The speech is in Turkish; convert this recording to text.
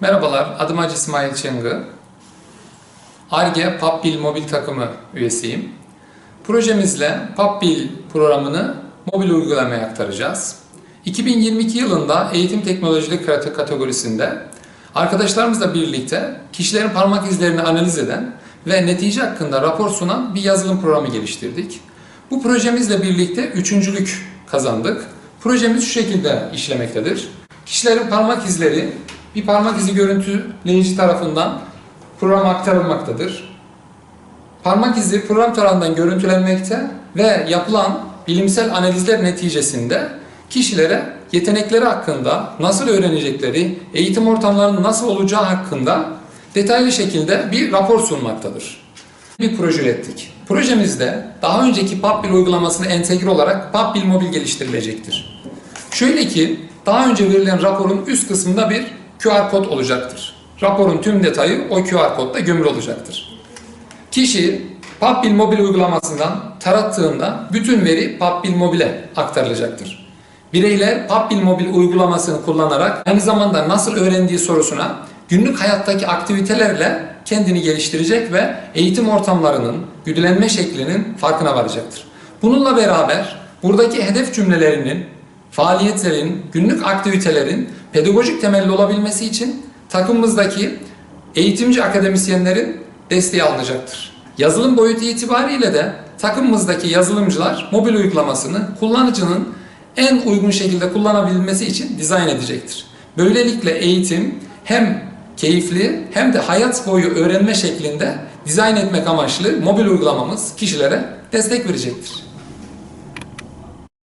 Merhabalar, adım Hacı İsmail Çıngı. ARGE PubBil mobil takımı üyesiyim. Projemizle PubBil programını mobil uygulamaya aktaracağız. 2022 yılında eğitim teknolojileri kate- kategorisinde arkadaşlarımızla birlikte kişilerin parmak izlerini analiz eden ve netice hakkında rapor sunan bir yazılım programı geliştirdik. Bu projemizle birlikte üçüncülük kazandık. Projemiz şu şekilde işlemektedir. Kişilerin parmak izleri bir parmak izi görüntüleyici tarafından programa aktarılmaktadır. Parmak izi program tarafından görüntülenmekte ve yapılan bilimsel analizler neticesinde kişilere yetenekleri hakkında nasıl öğrenecekleri, eğitim ortamlarının nasıl olacağı hakkında detaylı şekilde bir rapor sunmaktadır. Bir proje ürettik. Projemizde daha önceki PubBil uygulamasına entegre olarak PubBil Mobil geliştirilecektir. Şöyle ki daha önce verilen raporun üst kısmında bir QR kod olacaktır. Raporun tüm detayı o QR kodda gömülü olacaktır. Kişi PubBil mobil uygulamasından tarattığında bütün veri PubBil mobile aktarılacaktır. Bireyler PubBil mobil uygulamasını kullanarak aynı zamanda nasıl öğrendiği sorusuna günlük hayattaki aktivitelerle kendini geliştirecek ve eğitim ortamlarının, güdülenme şeklinin farkına varacaktır. Bununla beraber buradaki hedef cümlelerinin, faaliyetlerin, günlük aktivitelerin pedagojik temelli olabilmesi için takımımızdaki eğitimci akademisyenlerin desteği alınacaktır. Yazılım boyutu itibariyle de takımımızdaki yazılımcılar mobil uygulamasını kullanıcının en uygun şekilde kullanabilmesi için dizayn edecektir. Böylelikle eğitim hem keyifli hem de hayat boyu öğrenme şeklinde dizayn etmek amaçlı mobil uygulamamız kişilere destek verecektir.